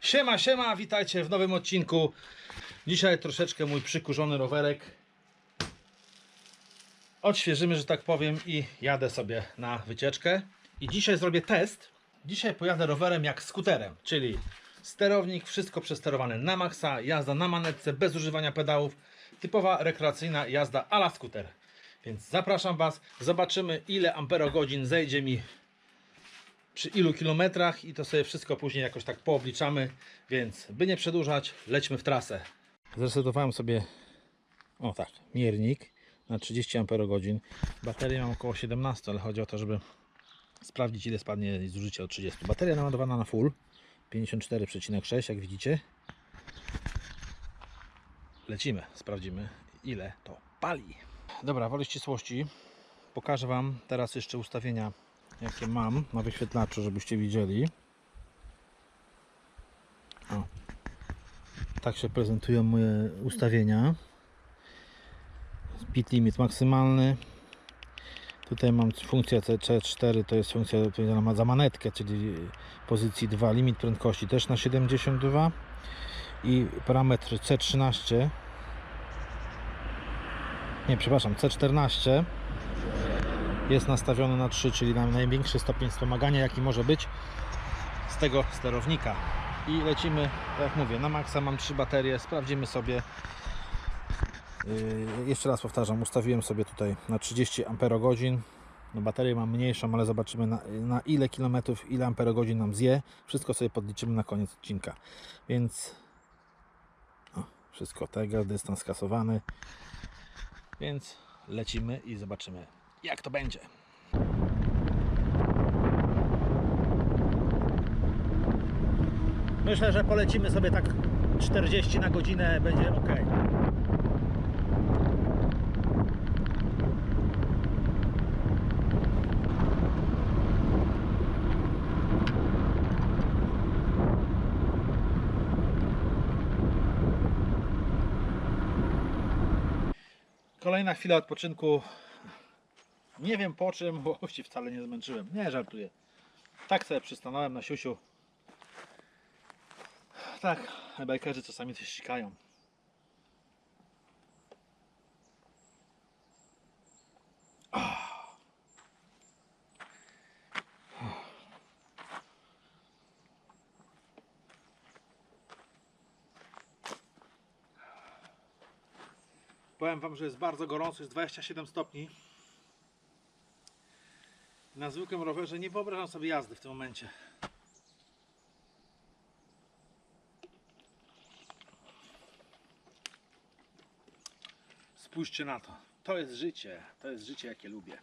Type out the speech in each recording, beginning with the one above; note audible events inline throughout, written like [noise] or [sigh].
Siema, siema, witajcie w nowym odcinku. Dzisiaj troszeczkę mój przykurzony rowerek. Odświeżymy, że tak powiem, i jadę sobie na wycieczkę. I dzisiaj zrobię test. Dzisiaj pojadę rowerem jak skuterem, czyli sterownik, wszystko przesterowane na maksa, jazda na manetce, bez używania pedałów. Typowa rekreacyjna jazda a la skuter. Więc zapraszam Was, zobaczymy ile amperogodzin zejdzie mi przy ilu kilometrach i to sobie wszystko później jakoś tak poobliczamy, więc by nie przedłużać, lećmy w trasę. Zresetowałem sobie, o tak, miernik na 30 Ah. Baterię mam około 17, ale chodzi o to, żeby sprawdzić ile spadnie zużycie od 30. Bateria naładowana na full, 54,6 jak widzicie. Lecimy, sprawdzimy ile to pali. Dobra, woli ścisłości. Pokażę Wam teraz jeszcze ustawienia jakie mam na wyświetlaczu, żebyście widzieli. O. Tak się prezentują moje ustawienia. Speed limit maksymalny. Tutaj mam funkcję C4, to jest funkcja odpowiedzialna za manetkę, czyli pozycji 2, limit prędkości też na 72 i parametr C13 nie, przepraszam, C14 jest nastawiony na 3, czyli na największy stopień wspomagania jaki może być z tego sterownika. I lecimy, tak jak mówię, na maksa mam 3 baterie, sprawdzimy sobie. Yy, jeszcze raz powtarzam, ustawiłem sobie tutaj na 30 Ah no baterię mam mniejszą, ale zobaczymy na, na ile kilometrów, ile amperogodzin nam zje. Wszystko sobie podliczymy na koniec odcinka. Więc o, wszystko tego, dystans skasowany. Więc lecimy i zobaczymy jak to będzie. Myślę, że polecimy sobie tak 40 na godzinę, będzie ok. Kolejna chwila odpoczynku nie wiem po czym, bo [laughs] się wcale nie zmęczyłem. Nie, żartuję. Tak sobie przystanąłem na siusiu. Tak, bajkerzy czasami coś ścikają. Powiem Wam, że jest bardzo gorąco, jest 27 stopni. Na zwykłym rowerze nie wyobrażam sobie jazdy w tym momencie. Spójrzcie na to. To jest życie. To jest życie, jakie lubię.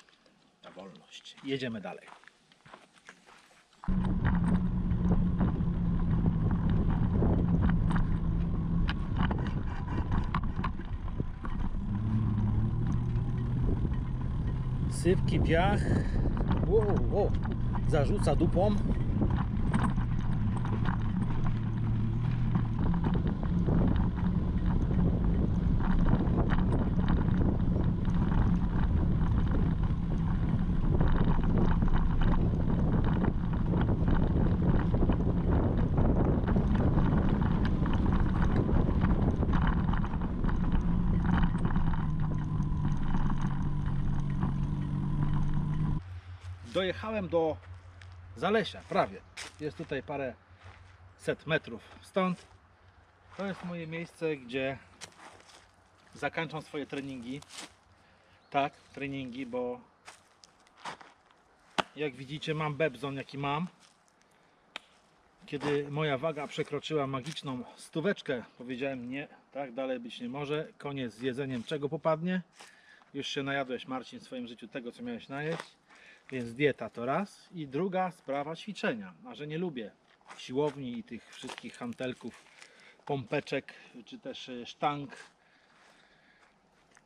Ta wolność. Jedziemy dalej. Sypki, piach. Wow, wow. Zarzuca dupą. Dojechałem do Zalesia, prawie. Jest tutaj parę set metrów stąd. To jest moje miejsce, gdzie zakończam swoje treningi. Tak, treningi, bo jak widzicie mam bebzon jaki mam. Kiedy moja waga przekroczyła magiczną stóweczkę, powiedziałem nie, tak dalej być nie może. Koniec z jedzeniem czego popadnie. Już się najadłeś Marcin w swoim życiu tego co miałeś najeść. Więc dieta to raz. I druga sprawa ćwiczenia. A że nie lubię siłowni i tych wszystkich hantelków, pompeczek czy też e, sztang.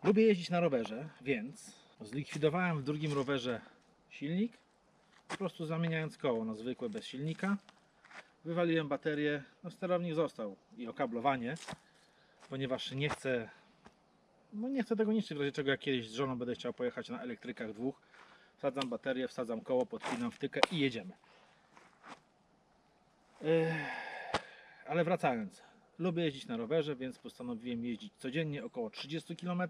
Lubię jeździć na rowerze, więc zlikwidowałem w drugim rowerze silnik, po prostu zamieniając koło na zwykłe bez silnika. Wywaliłem baterię, no sterownik został i okablowanie, ponieważ nie chcę, no nie chcę tego niszczyć, w razie czego kiedyś z żoną będę chciał pojechać na elektrykach dwóch, wsadzam baterię, wsadzam koło, podpinam wtykę i jedziemy. Ale wracając, lubię jeździć na rowerze, więc postanowiłem jeździć codziennie około 30 km.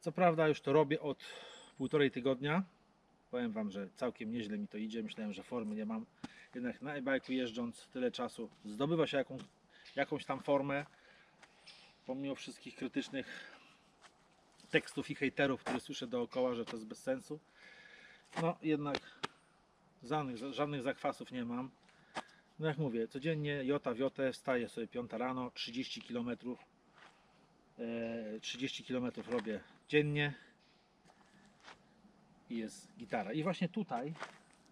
Co prawda już to robię od półtorej tygodnia. Powiem Wam, że całkiem nieźle mi to idzie. Myślałem, że formy nie mam. Jednak na e-bike'u jeżdżąc tyle czasu zdobywa się jaką, jakąś tam formę. Pomimo wszystkich krytycznych tekstów i hejterów, które słyszę dookoła, że to jest bez sensu. No jednak żadnych, żadnych zakwasów nie mam. No jak mówię, codziennie jota w jotę, wstaję sobie 5 rano, 30 km. E, 30 km robię dziennie i jest gitara. I właśnie tutaj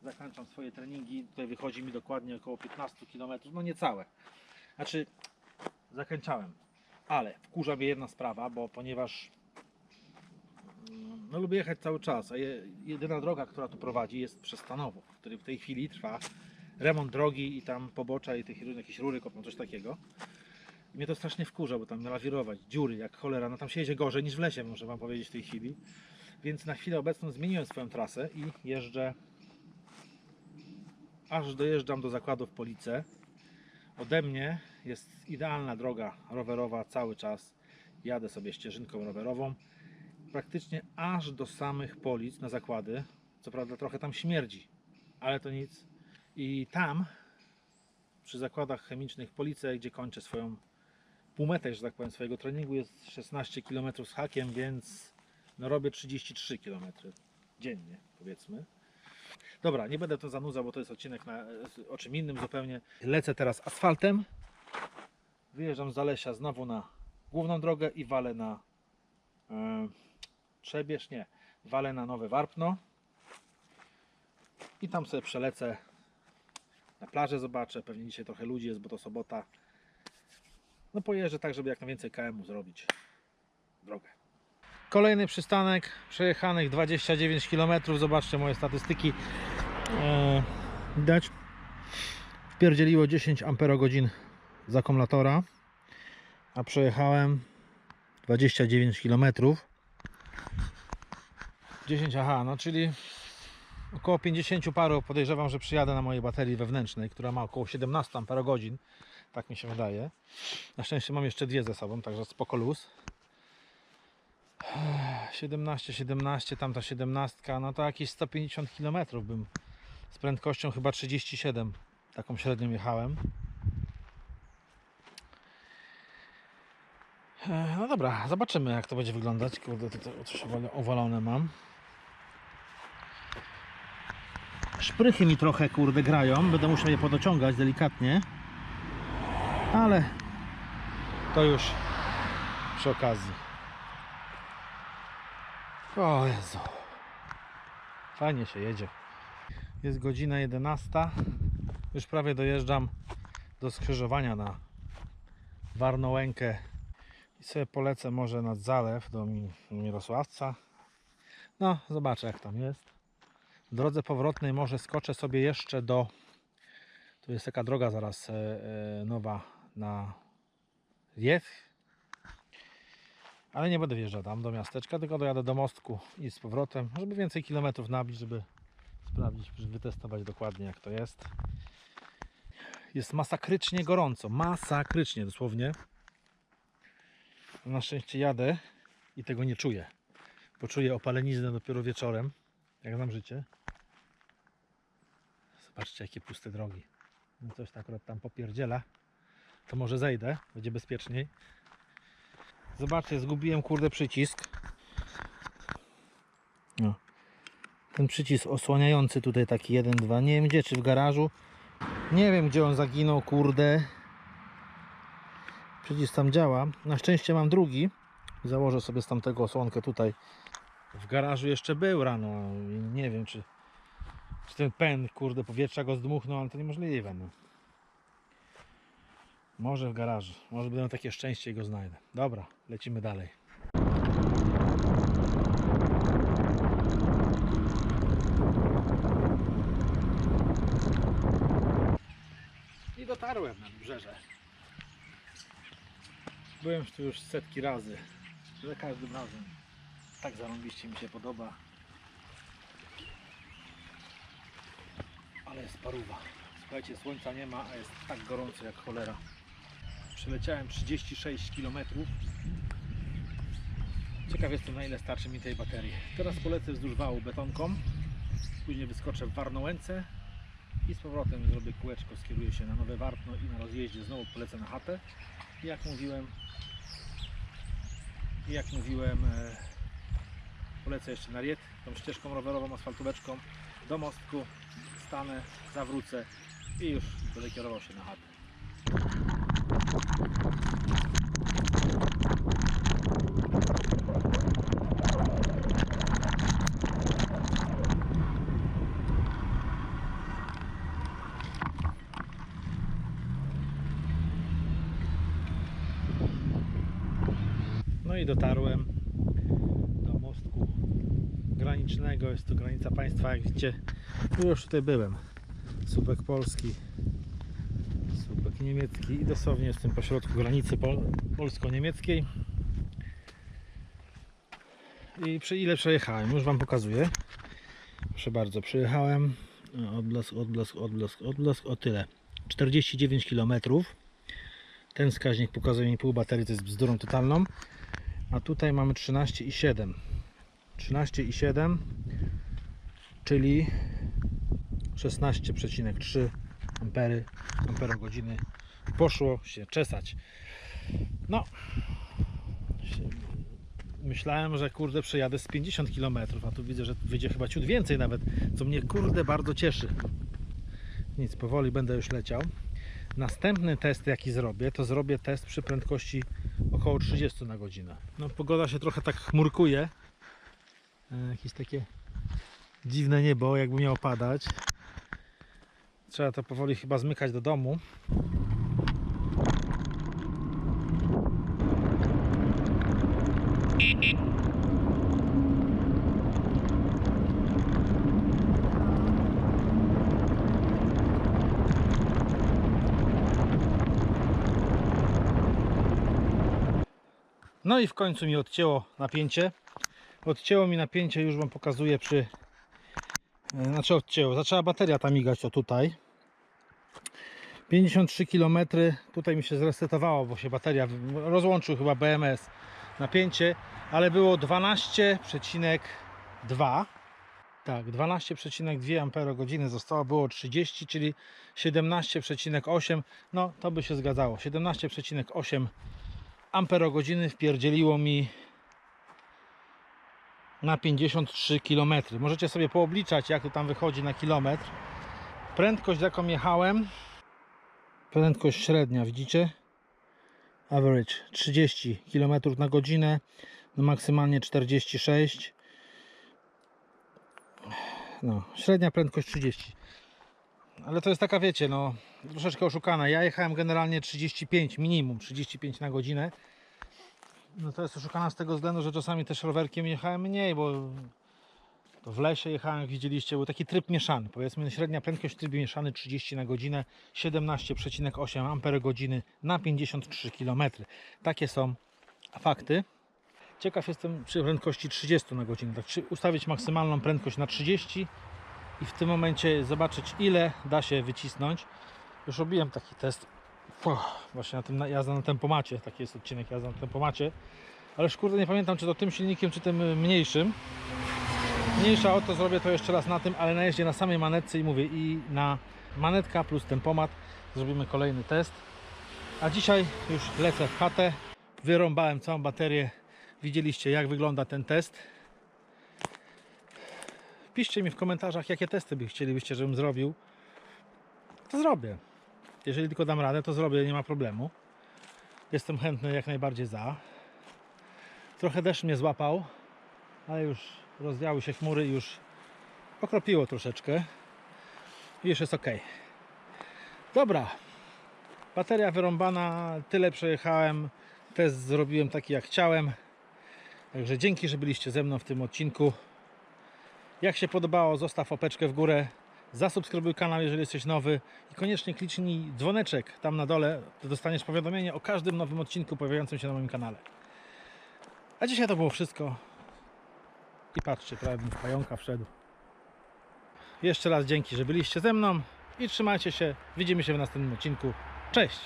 zakończam swoje treningi. Tutaj wychodzi mi dokładnie około 15 km, no niecałe. Znaczy, zakończałem. Ale wkurza mnie jedna sprawa, bo ponieważ no, lubię jechać cały czas, a je, jedyna droga, która tu prowadzi jest przez Stanowów, który w tej chwili trwa remont drogi i tam pobocza i tych jakieś rury kopią, coś takiego. I mnie to strasznie wkurza, bo tam lawirować, dziury jak cholera, no tam się jedzie gorzej niż w lesie, muszę Wam powiedzieć w tej chwili. Więc na chwilę obecną zmieniłem swoją trasę i jeżdżę aż dojeżdżam do zakładu w Police. Ode mnie jest idealna droga rowerowa cały czas. Jadę sobie ścieżynką rowerową. Praktycznie aż do samych Polic na zakłady. Co prawda trochę tam śmierdzi, ale to nic. I tam przy zakładach chemicznych Police, gdzie kończę swoją półmetę, że tak powiem, swojego treningu jest 16 km z hakiem, więc no robię 33 km dziennie, powiedzmy. Dobra, nie będę to zanudzał, bo to jest odcinek na, o czym innym zupełnie. Lecę teraz asfaltem. Wyjeżdżam z Zalesia znowu na główną drogę i walę na e, Trzebież, nie, walę na Nowe Warpno. I tam sobie przelecę na plażę, zobaczę. Pewnie dzisiaj trochę ludzi jest, bo to sobota. No pojeżdżę tak, żeby jak najwięcej KM-u zrobić drogę. Kolejny przystanek, przejechanych 29 km. Zobaczcie moje statystyki. E, widać, wpierdzieliło 10 amperogodzin z akumulatora, a przejechałem 29 km. 10, aha, no czyli około 50 paru podejrzewam, że przyjadę na mojej baterii wewnętrznej, która ma około 17 amperogodzin. Tak mi się wydaje. Na szczęście mam jeszcze dwie ze sobą, także spoko luz. 17, 17, tamta 17, no to jakieś 150 km bym z prędkością chyba 37 taką średnią jechałem. No dobra, zobaczymy jak to będzie wyglądać. Kurde, to, to owalone mam. Szprychy mi trochę kurde grają, będę musiał je podociągać delikatnie. Ale to już przy okazji. O Jezu. Fajnie się jedzie. Jest godzina 11. Już prawie dojeżdżam do skrzyżowania na Warnołękę. I sobie polecę może nad zalew do Mi- Mirosławca. No, zobaczę jak tam jest. Drodze powrotnej może skoczę sobie jeszcze do... Tu jest taka droga zaraz e, e, nowa na Wiew. Ale nie będę wjeżdżał tam do miasteczka, tylko dojadę do mostku i z powrotem, żeby więcej kilometrów nabić, żeby sprawdzić, żeby wytestować dokładnie jak to jest. Jest masakrycznie gorąco, masakrycznie dosłownie. Na szczęście jadę i tego nie czuję. Poczuję opaleniznę dopiero wieczorem, jak znam życie. Zobaczcie jakie puste drogi. No coś tak akurat tam popierdziela. To może zejdę, będzie bezpieczniej. Zobaczcie, zgubiłem kurde przycisk. No. Ten przycisk osłaniający tutaj taki 1, 2. Nie wiem gdzie, czy w garażu. Nie wiem gdzie on zaginął, kurde. Przycisk tam działa. Na szczęście mam drugi. Założę sobie z tamtego osłonkę tutaj. W garażu jeszcze był rano. Nie wiem czy, czy ten pen, kurde, powietrza go zdmuchnął, ale to niemożliwe. No. Może w garażu. Może będę takie szczęście i go znajdę. Dobra, lecimy dalej. I dotarłem na wybrzeże. Byłem tu już setki razy. Za każdym razem tak zarąbiście mi się podoba. Ale jest paruwa. Słuchajcie, słońca nie ma, a jest tak gorąco jak cholera. Przeleciałem 36 km. Ciekaw jestem na ile starczy mi tej baterii. Teraz polecę wzdłuż wału betonką. Później wyskoczę w Warnołęce i z powrotem zrobię kółeczko, skieruję się na Nowe Wartno i na rozjeździe znowu polecę na chatę. I jak mówiłem, jak mówiłem, e, polecę jeszcze na Riet, tą ścieżką rowerową, asfaltóweczką do mostku, stanę, zawrócę i już będę kierował się na chatę. No i dotarłem granicznego. Jest to granica państwa, jak widzicie. No Już tutaj byłem. Słupek polski, słupek niemiecki i dosłownie jestem po środku granicy pol polsko-niemieckiej. I przy ile przejechałem? Już Wam pokazuję. Proszę bardzo, przejechałem o, odblask, odblask, odblask, odblask, o tyle. 49 km. Ten wskaźnik pokazuje mi pół baterii, to jest bzdurą totalną. A tutaj mamy 13,7. 13,7 czyli 16,3 ampery, amperogodziny poszło się czesać. No, myślałem, że kurde przejadę z 50 km, a tu widzę, że wyjdzie chyba ciut więcej nawet, co mnie kurde bardzo cieszy. Nic, powoli będę już leciał. Następny test jaki zrobię, to zrobię test przy prędkości około 30 na godzinę. No pogoda się trochę tak chmurkuje. E, Jakieś takie dziwne niebo, jakby miało padać. Trzeba to powoli chyba zmykać do domu. No i w końcu mi odcięło napięcie. Odcięło mi napięcie, już Wam pokazuję przy... e, Znaczy odcięło, zaczęła bateria tam migać, o tutaj. 53 km, tutaj mi się zresetowało, bo się bateria rozłączył chyba BMS napięcie, ale było 12,2 tak, 12,2 amperogodziny zostało, było 30, czyli 17,8 no to by się zgadzało, 17,8 amperogodziny wpierdzieliło mi na 53 km. Możecie sobie poobliczać, jak to tam wychodzi na kilometr. Prędkość, jaką jechałem, prędkość średnia, widzicie? Average 30 km na godzinę, no maksymalnie 46. No, średnia prędkość 30. Ale to jest taka, wiecie, no troszeczkę oszukana. Ja jechałem generalnie 35, minimum 35 na godzinę. No to jest oszukana z tego względu, że czasami też rowerkiem jechałem mniej, bo to w lesie jechałem, jak widzieliście, był taki tryb mieszany. Powiedzmy średnia prędkość w trybie mieszany 30 na godzinę, 17,8 amperogodziny na 53 km. Takie są fakty. Ciekaw jestem przy prędkości 30 na godzinę. Tak, ustawić maksymalną prędkość na 30 i w tym momencie zobaczyć ile da się wycisnąć. Już robiłem taki test właśnie na tym jazda na tempomacie, taki jest odcinek jazda na tempomacie. Ale już kurde nie pamiętam czy to tym silnikiem, czy tym y, mniejszym. Mniejsza o to zrobię to jeszcze raz na tym, ale na jeździe na samej manetce i mówię i na manetka plus tempomat zrobimy kolejny test. A dzisiaj już lecę w chatę. Wyrąbałem całą baterię. Widzieliście jak wygląda ten test. Piszcie mi w komentarzach jakie testy by chcielibyście, żebym zrobił. To zrobię. Jeżeli tylko dam radę, to zrobię, nie ma problemu. Jestem chętny jak najbardziej za. Trochę deszcz mnie złapał, ale już rozwiały się chmury i już okropiło troszeczkę. I już jest ok. Dobra. Bateria wyrąbana, tyle przejechałem. Test zrobiłem taki jak chciałem. Także dzięki, że byliście ze mną w tym odcinku. Jak się podobało, zostaw opeczkę w górę. Zasubskrybuj kanał, jeżeli jesteś nowy i koniecznie kliknij dzwoneczek tam na dole, to dostaniesz powiadomienie o każdym nowym odcinku pojawiającym się na moim kanale. A dzisiaj to było wszystko. I patrzcie, prawie w pająka wszedł. Jeszcze raz dzięki, że byliście ze mną i trzymajcie się. Widzimy się w następnym odcinku. Cześć!